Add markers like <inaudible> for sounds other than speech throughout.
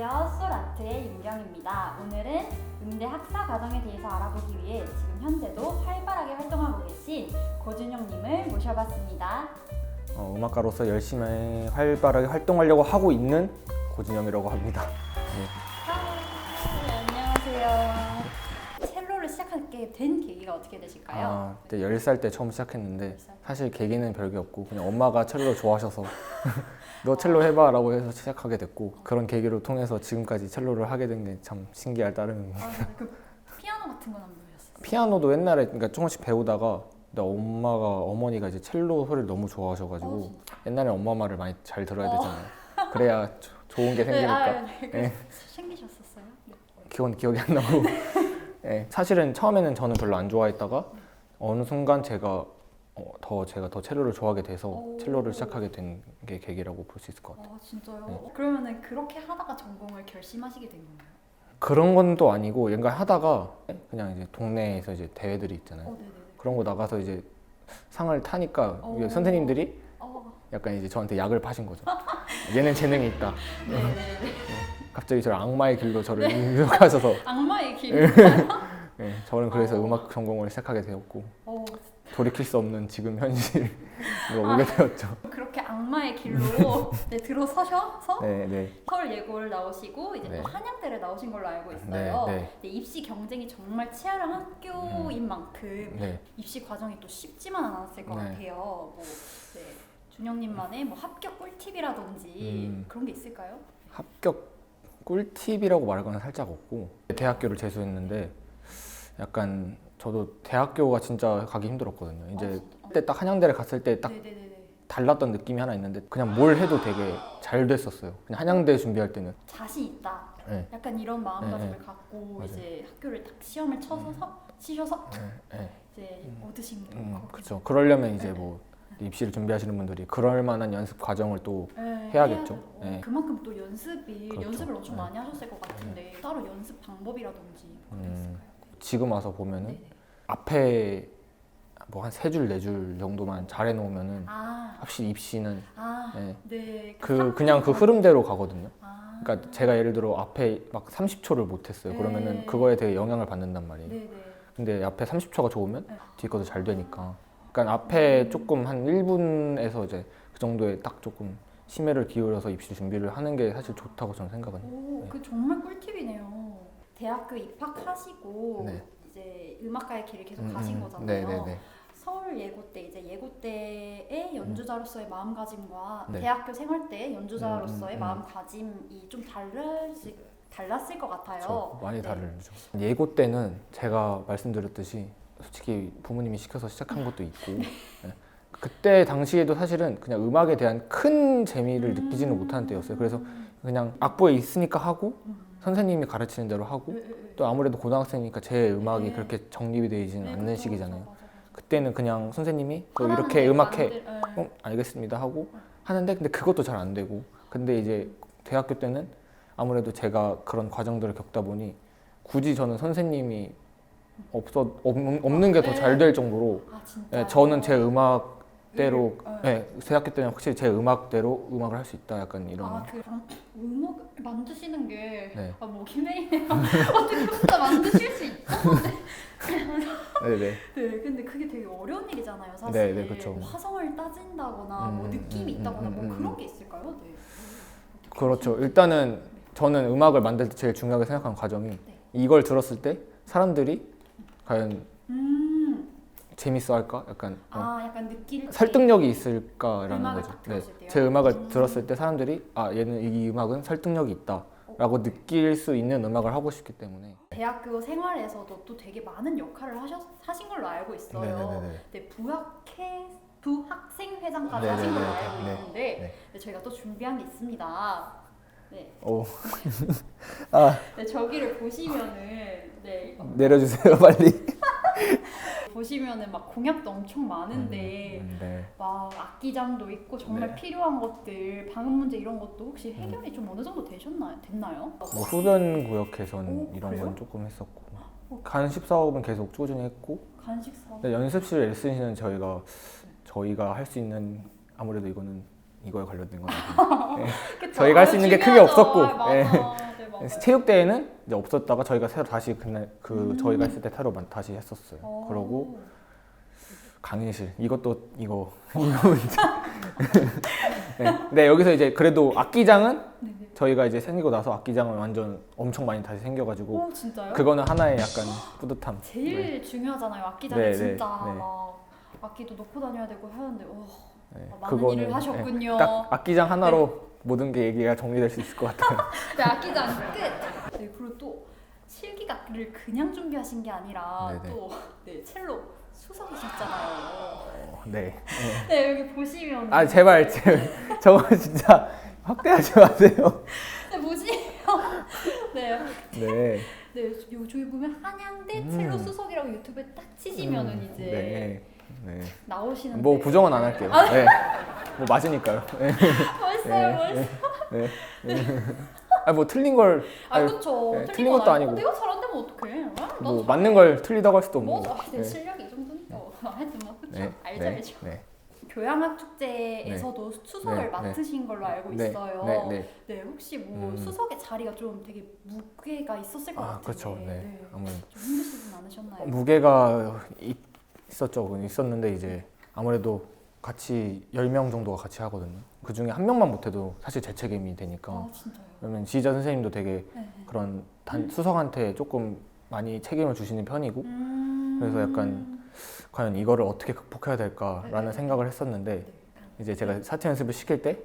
안녕하세요. 솔아트의 윤경입니다. 오늘은 음대 학사 과정에 대해서 알아보기 위해 지금 현재도 활발하게 활동하고 계신 고준영님을 모셔봤습니다. 어, 음악가로서 열심히 활발하게 활동하려고 하고 있는 고진영이라고 합니다. 시작하게 된 계기가 어떻게 되실까요? 아, 그때 10살 때 처음 시작했는데 사실 계기는 별게 없고 그냥 엄마가 첼로 좋아하셔서 <laughs> 너 첼로 해봐 라고 해서 시작하게 됐고 그런 계기로 통해서 지금까지 첼로를 하게 된 게 참 신기할 따름입니다. 아, 그 피아노 같은 건 안 배우셨어요? 피아노도 옛날에 그러니까 조금씩 배우다가 근데 엄마가 어머니가 이제 첼로 소리를 너무 어, 좋아하셔가지고 진짜? 옛날에 엄마 말을 많이 잘 들어야 어. 되잖아요. 그래야 조- 좋은 게 생기니까 아, 네. 네. 그래서 생기셨었어요? 네. 기억은 기억이 안 나고 <laughs> 예, 사실은 처음에는 저는 별로 안 좋아했다가 어느 순간 제가 어, 더 제가 더 첼로를 좋아하게 돼서 오. 첼로를 시작하게 된 게 계기라고 볼 수 있을 것 같아요. 아 진짜요? 네. 그러면은 그렇게 하다가 전공을 결심하시게 된 건가요? 그런 건 또 아니고 뭔가 하다가 그냥 이제 동네에서 이제 대회들이 있잖아요. 어. 그런 거 나가서 이제 상을 타니까 오. 이게 선생님들이 어, 약간 이제 저한테 약을 파신 거죠. <laughs> 얘는 재능이 있다. 네네네. 갑자기 저를 악마의 길로 저를 인도하셔서 <laughs> 악마의 길. 예, 저는 그래서 어. 음악 전공을 시작하게 되었고 어, 돌이킬 수 없는 지금 현실로 <laughs> 오게 되었죠. 그렇게 악마의 길로 <laughs> 네, 들어서셔서 네, 네, 서울 예고를 나오시고 이제 네. 또 한양대를 나오신 걸로 알고 있어요. 네, 네. 근데 입시 경쟁이 정말 치열한 학교인 만큼 네. 입시 과정이 또 쉽지만 않았을 것 네. 같아요. 뭐 네. 준영님만의 뭐 합격 꿀팁이라든지 음. 그런 게 있을까요? 합격 꿀팁이라고 말하거나 살짝 없고 대학교를 재수했는데 약간 저도 대학교가 진짜 가기 힘들었거든요. 이제 아? 그때 딱 한양대를 갔을 때 딱 네네네네. 달랐던 느낌이 하나 있는데 그냥 뭘 해도 되게 잘 됐었어요. 그냥 한양대 준비할 때는 자신 있다. 네. 약간 이런 마음가짐을 네, 갖고 맞아요. 이제 학교를 딱 시험을 쳐서 치셔서 네, 네. 이제 얻으신 음, 거. 그렇죠. 그러려면 이제 뭐 입시를 준비하시는 분들이 그럴 만한 연습 과정을 또 네, 해야겠죠. 해야 되고. 네. 그만큼 또 연습이 그렇죠. 연습을 엄청 네. 많이 하셨을 것 같은데 따로 연습 방법이라든지 그런 게 음. 있을까요? 지금 와서 보면은 네네. 앞에 뭐 한 세 줄 네 줄 정도만 잘 해 놓으면은 아, 확실히 입시는 아, 네. 네. 그 상- 그냥 그 흐름대로 가거든요. 아, 그러니까 제가 예를 들어 앞에 막 30초를 못 했어요. 네. 그러면은 그거에 되게 영향을 받는단 말이에요. 네네. 근데 앞에 30초가 좋으면 네. 뒤 것도 잘 되니까. 그러니까 앞에 조금 한 1분에서 이제 그 정도에 딱 조금 심혈을 기울여서 입시 준비를 하는 게 사실 좋다고 저는 생각은 해요. 오, 네. 그 정말 꿀팁이네요. 대학교 입학하시고 네. 이제 음악가의 길을 계속 음, 가신 음. 거잖아요. 네 네 네. 서울 예고 때 이제 예고 때의 연주자로서의 마음가짐과 네. 대학교 생활 때 연주자로서의 음, 음, 음. 마음가짐이 좀 달랐을, 달랐을 것 같아요. 저 많이 네. 다르죠. 예고 때는 제가 말씀드렸듯이 솔직히 부모님이 시켜서 시작한 것도 있고 네. 그때 당시에도 사실은 그냥 음악에 대한 큰 재미를 느끼지는 못하는 때였어요. 그래서 그냥 악보에 있으니까 하고 음. 선생님이 가르치는 대로 하고 네, 네, 네. 또 아무래도 고등학생이니까 제 음악이 네. 그렇게 정립이 되지는 네, 않는 그쵸, 시기잖아요. 맞아. 그때는 그냥 선생님이 너 하라는 이렇게 음악해. 어, 알겠습니다 하고 하는데 근데 그것도 잘 안 되고 근데 이제 대학교 때는 아무래도 제가 그런 과정들을 겪다 보니 굳이 저는 선생님이 없어 없는, 없는 게 더 잘 될 정도로 아 진짜. 예, 저는 제 음악대로 네. 예, 대학교 때는 확실히 제 음악대로 음악을 할 수 있다 약간 이런 아, 그 음악 만드시는 게 네. 아, 목이 메이네요. <laughs> 어떻게 혼자 만드실 수 있죠? 네네 <laughs> 네, 근데 그게 되게 어려운 일이잖아요, 사실. 네, 네, 그쵸. 뭐 화성을 따진다거나 뭐 음, 느낌이 음, 있다거나 음, 뭐 음, 그런 음. 게 있을까요? 네. 그렇죠 일단은 저는 음악을 만들 때 제일 중요하게 생각한 과정이 네. 이걸 들었을 때 사람들이 과연 음, 재밌어 할까 약간 어, 아, 약간 느낄 설득력이 있을까라는 음악을 거죠. 딱 들었을 때요? 제 음악을 음. 들었을 때 사람들이 아 얘는 이 음악은 설득력이 있다라고 느낄 수 있는 음악을 하고 싶기 때문에. 대학교 생활에서도 또 되게 많은 역할을 하셨, 하신 걸로 알고 있어요. 네네네네. 네, 부학회 부학생 회장까지 네네네. 하신 걸로 알고 네. 있는데 네. 네, 저희가 또 준비한 게 있습니다. 네, 오 <laughs> 아, 네 저기를 보시면은 네 내려주세요 빨리. <laughs> 보시면은 막 공약도 엄청 많은데 음, 네. 막 악기장도 있고 정말 네. 필요한 것들 방음 문제 이런 것도 혹시 해결이 좀 어느 정도 되셨나요? 됐나요? 뭐 후변 구역 개선 오, 이런 그래요? 건 조금 했었고 어. 간식 사업은 계속 꾸준히 했고 간식 사업. 근데 연습실 레슨실은 저희가 저희가 할 수 있는 아무래도 이거는 이거에 관련된 거라서 <laughs> 그쵸? 저희가 할수 아, 있는 게 크게 중요하죠. 없었고, 아, 맞아. 예. 맞아요. 체육대회는 이제 없었다가 저희가 새로 다시 그날 그 음. 저희가 했을 때 새로 만- 다시 했었어요. 어. 그러고 <laughs> 강의실 이것도 이거 <laughs> 이거 이제 네. 네 여기서 이제 그래도 악기장은 네네. 저희가 이제 생기고 나서 악기장은 완전 엄청 많이 다시 생겨가지고 오 진짜요? 그거는 하나의 약간 뿌듯함. 제일 네. 중요하잖아요. 악기장에 네, 네, 진짜 네. 막 악기도 놓고 다녀야 되고 하는데 와, 네. 아, 많은 일을 하셨군요. 네, 딱 악기장 하나로 모든 게 얘기가 정리될 수 있을 것 같아요. <laughs> 네, 악기장 끝. 네, 그리고 또 실기악기를 그냥 준비하신 게 아니라 네네. 또 네, 첼로 수석이셨잖아요. 어, 네. 네, 여기 보시면 아 제발 제발 저거 진짜 확대하지 마세요. 네, 보시면 <laughs> 네, 네. 네, 요 저희 보면 한양대 음. 첼로 수석이라고 유튜브에 딱 치시면은 음, 이제 네. 네. 나오시는데 뭐 부정은 안 할게요. 네. 뭐 맞으니까요. 네. 멋있어요, 네, 멋있어요. 네. 아뭐 틀린 걸 아, 아니, 그쵸. 네, 틀린 것도 아니고. 내가 잘안 되면 어떡해. 아, 나도 뭐 잘- 맞는 걸 틀리다고 할 수도 뭐, 없고. 아, 내 네. 실력이 이 정도니까. 하여튼 뭐, 그쵸. 네. 알죠, 네. 알죠. 네. 교양학 축제에서도 수석을 네, 네. 맡으신 걸로 알고 네. 있어요. 네. 네. 네, 혹시 뭐 음. 수석의 자리가 좀 되게 무게가 있었을 것 아 같은데. 그렇죠. 네. 아무래도 좀 힘드시진 않으셨나요? 무게가 있- 있었죠. 있었는데 이제 아무래도 같이 10명 정도가 같이 하거든요. 그 중에 한 명만 못해도 사실 제 책임이 되니까. 아? 그러면 지휘자 선생님도 되게 네. 네. 그런 단, 수석한테 조금 많이 책임을 주시는 편이고 음... 그래서 약간 과연 이거를 어떻게 극복해야 될까라는 네. 생각을 했었는데 네. 이제 제가 사체 연습을 시킬 때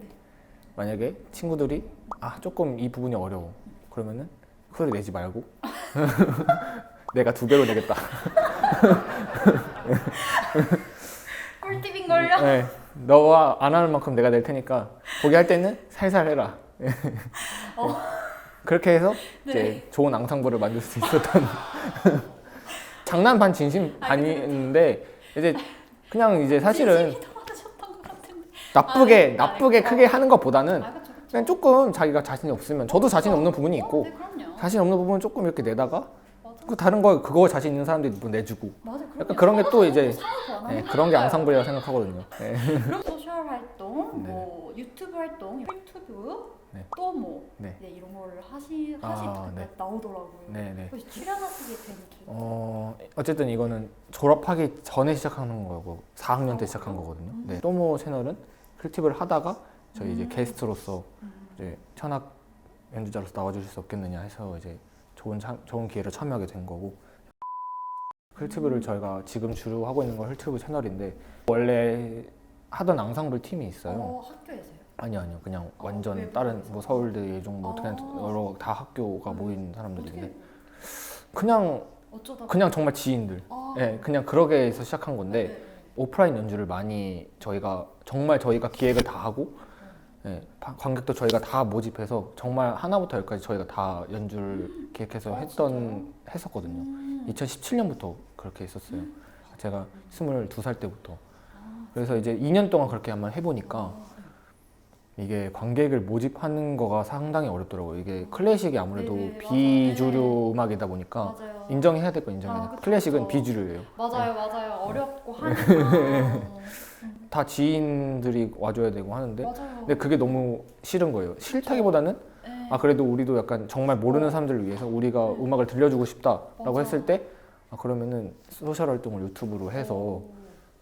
만약에 친구들이 아 조금 이 부분이 어려워 그러면은 소리 내지 말고 <laughs> <laughs> 내가 두 배로 내겠다. <laughs> <laughs> 꿀팁인 걸요? 네, 너가 안 하는 만큼 내가 낼 테니까 거기 할 때는 살살 해라. <laughs> 어. <laughs> 그렇게 해서 네. 이제 좋은 앙상블을 만들 수 있었던 장난 반 진심 아, 반이었는데 이제 그냥 이제 사실은 진심이 더 많으셨던 것 같은데. 나쁘게 아, 네. 나쁘게 아, 크게 하는 것보다는 아, 그쵸, 그쵸. 그냥 조금 자기가 자신이 없으면 저도 자신 없는 부분이 어, 있고 네. 자신 없는 부분은 조금 이렇게 내다가. 그 다른 거 그거 자신 있는 사람들이 뭐 내주고 맞아, 그럼요. 약간 그런 게 또 이제 사고 네, 그런 게 앙상블이라고 생각하거든요. 네. 그럼 소셜 활동, 네. 뭐 유튜브 활동, 유튜브 네. 또뭐 네. 네. 이런 거를 하시 아, 하시니까 네. 나오더라고요. 네, 네. 혹시 출연하시게 된 계기? 어 어쨌든 이거는 졸업하기 전에 시작하는 거고 4학년 때 시작한 거거든요. 네. 또모 채널은 클팁을 하다가 저희 이제 음. 게스트로서 음. 이제 천학 연주자로서 나와주실 수 없겠느냐 해서 이제 좋은 참, 좋은 기회를 참여하게 된 거고 힐튜브를 저희가 지금 주로 하고 있는 건 힐튜브 채널인데 원래 하던 앙상블 팀이 있어요. 어, 학교에서요? 아니요 아니요 그냥 어, 완전 외부에서? 다른 뭐 서울대 예종 뭐 아. 여러 다 학교가 음. 모인 사람들인데 어떻게 그냥 어쩌다 그냥 정말 지인들 아, 예 그냥 그러게 해서 시작한 건데 네. 오프라인 연주를 많이 저희가 정말 저희가 기획을 다 하고 예, 바- 관객도 저희가 다 모집해서 정말 하나부터 열까지 저희가 다 연주를 기획해서 아, 했던 했었거든요. 음. 2017년부터 그렇게 했었어요. 제가 22살 때부터. 아, 그래서 이제 2년 동안 그렇게 한번 해보니까 아, 이게 관객을 모집하는 거가 상당히 어렵더라고요. 이게 클래식이 아무래도 네네, 맞아요. 비주류 음악이다 보니까 맞아요. 인정해야 될 건 인정해야 아, 돼. 그쵸, 클래식은 그쵸. 비주류예요. 맞아요, 맞아요. 어렵고 네. 하니까. <laughs> 다 지인들이 와줘야 되고 하는데 맞아요. 근데 그게 너무 싫은 거예요. 싫다기보다는 네. 아 그래도 우리도 약간 정말 모르는 사람들을 위해서 우리가 네. 음악을 들려주고 싶다라고 맞아. 했을 때 아, 그러면은 소셜 활동을 유튜브로 해서 오.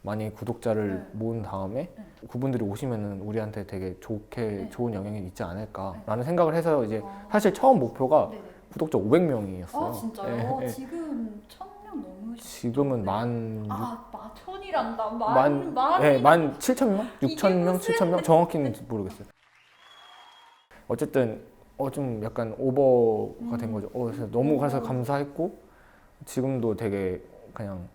많이 구독자를 네. 모은 다음에 네. 그분들이 오시면은 우리한테 되게 좋게 네. 좋은 영향이 있지 않을까라는 생각을 해서 이제 아. 사실 처음 목표가 네네. 구독자 500명이었어요. 아 진짜요? 지금 천 명 넘으시. 네, 지금은 만 육- 아 마천이란다. 만- 만 만. 네, 만 7천 명? 이게 6천 명? 무슨- 7천 명? 정확히는 모르겠어요. 어쨌든 어 좀 약간 오버가 된 음. 거죠. 어, 그래서 너무 그래서 오. 감사했고 지금도 되게 그냥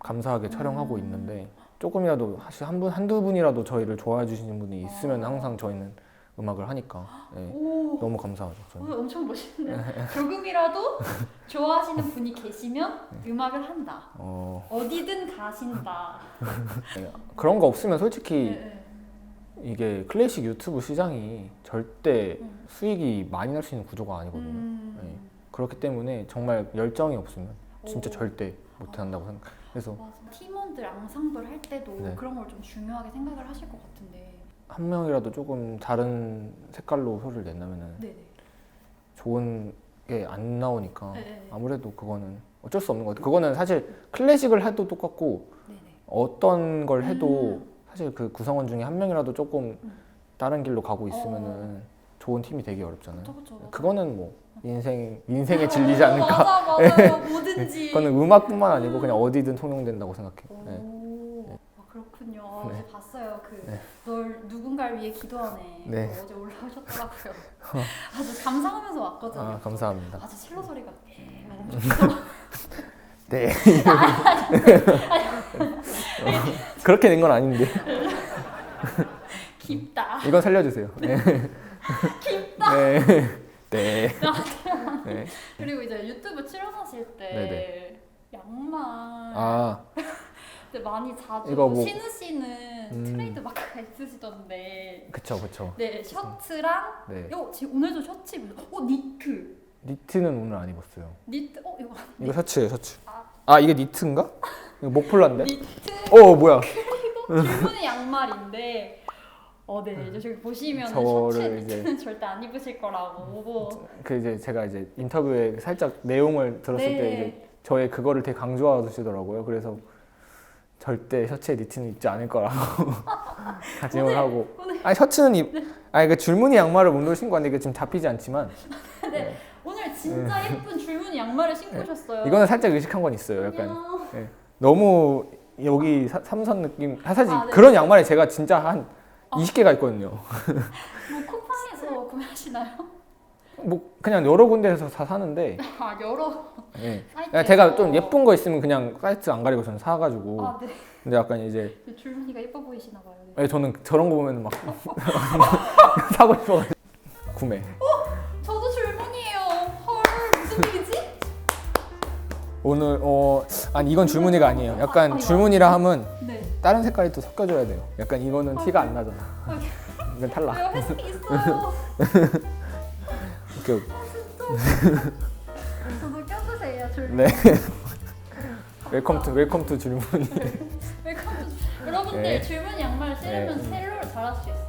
감사하게 음. 촬영하고 있는데 조금이라도 사실 한 분 한두 분이라도 저희를 좋아해 주시는 분이 있으면 아. 항상 저희는 음악을 하니까 네, 오. 너무 감사하죠. 오, 저는. 엄청 멋있네. <laughs> 조금이라도 좋아하시는 <laughs> 분이 계시면 네. 음악을 한다. 어, 어디든 가신다. <laughs> 그런 거 없으면 솔직히 네, 네. 이게 클래식 유튜브 시장이 절대 음. 수익이 많이 날 수 있는 구조가 아니거든요. 음. 네. 그렇기 때문에 정말 열정이 없으면 진짜 오. 절대 못 한다고 생각. 그래서 맞아. 팀원들 앙상블 할 때도 네. 그런 걸 좀 중요하게 생각을 하실 것 같은데. 한 명이라도 조금 다른 색깔로 소리를 낸다면은 네네. 좋은 게 안 나오니까 네. 아무래도 그거는 어쩔 수 없는 것 같아요. 그거는 사실 클래식을 해도 똑같고 네네. 어떤 걸 해도 음. 사실 그 구성원 중에 한 명이라도 조금 음. 다른 길로 가고 있으면은 좋은 팀이 되기 어렵잖아요. 그쵸 그쵸. 맞아. 그거는 뭐 인생 인생에 질리지 <laughs> 않을까. 맞아 맞아요. <laughs> 뭐든지. 그거는 음악뿐만 아니고 그냥 어디든 통용된다고 생각해요. 네. 오, 아, 그렇군요. 네. 저 봤어요. 그 네. 널 누군가를 위해 기도하네. 네. 그거 어제 올라오셨더라고요. <laughs> 아주 감상하면서 왔거든요. 아 감사합니다. 아주 첼로 소리가 네. <laughs> 그렇게 된건 아닌데 깊다. 이건 살려주세요. 네. 깊다. 네. 네. 네. 그리고 이제 유튜브 출연하실 때 네네. 양말 아 근데 많이 자주 이거 뭐- 신으시는 음. 트레이드 마크가 <laughs> 있으시던데. 그쵸 그쵸. 네 셔츠랑 네. 요 지금 오늘도 셔츠 입으어 니트 니트는 오늘 안 입었어요. 니트 어 이거 이거 셔츠예요 셔츠. 아. 아 이게 니트인가? 이거 목폴라인데? 니트 어 뭐야? <laughs> 줄무늬 양말인데 어네 이제 저기 보시면 저거를 셔츠 이제- 니트는 절대 안 입으실 거라고 그 이제 제가 이제 인터뷰에 살짝 내용을 들었을 때 네. 이제 저의 그거를 되게 강조하시더라고요. 그래서 절대 셔츠에 니트는 입지 않을 거라고 <laughs> 다짐을 하고. 아니 셔츠는 입. 아니 그 줄무늬 양말을 운동 신고 왔는데 이게 지금 잡히지 않지만 <laughs> 네 오늘 진짜 예쁜 줄무늬 양말을 신고 오셨어요. 네. 이거는 살짝 의식한 건 있어요. 약간 안녕. 너무 여기 사- 삼선 느낌. 사실 아, 네. 그런 양말이 제가 진짜 한 아. 20개가 있거든요. <laughs> 뭐 쿠팡에서 구매하시나요? 뭐 그냥 여러 군데에서 다 사는데 <laughs> 아 여러 예. 사이트에서 그냥 제가 좀 예쁜 거 있으면 그냥 사이트 안 가리고 저는 사가지고 아 네. 근데 약간 이제 그 줄무늬가 예뻐 보이시나 봐요. 네. 예, 저는 저런 거 보면 막 <laughs> 사고 싶어 구매 저도 줄무늬예요. 헐 무슨 일이지? 오늘 어 아니 이건 줄무늬가 아니에요 아, 약간 줄무늬라 하면 네. 다른 색깔이 또 섞여줘야 돼요 약간 이거는 티가 안 나잖아 아, 이건 탈락 왜요? 회색이 있어요. <laughs> 오케이 <laughs> 저도 껴주세요 줄무늬. 네 <laughs> 웰컴 투 웰컴 투 줄무늬 웰컴. 여러분들 네. 줄무늬 양말 신으면 네. 셀러를 잘할 수 있어요.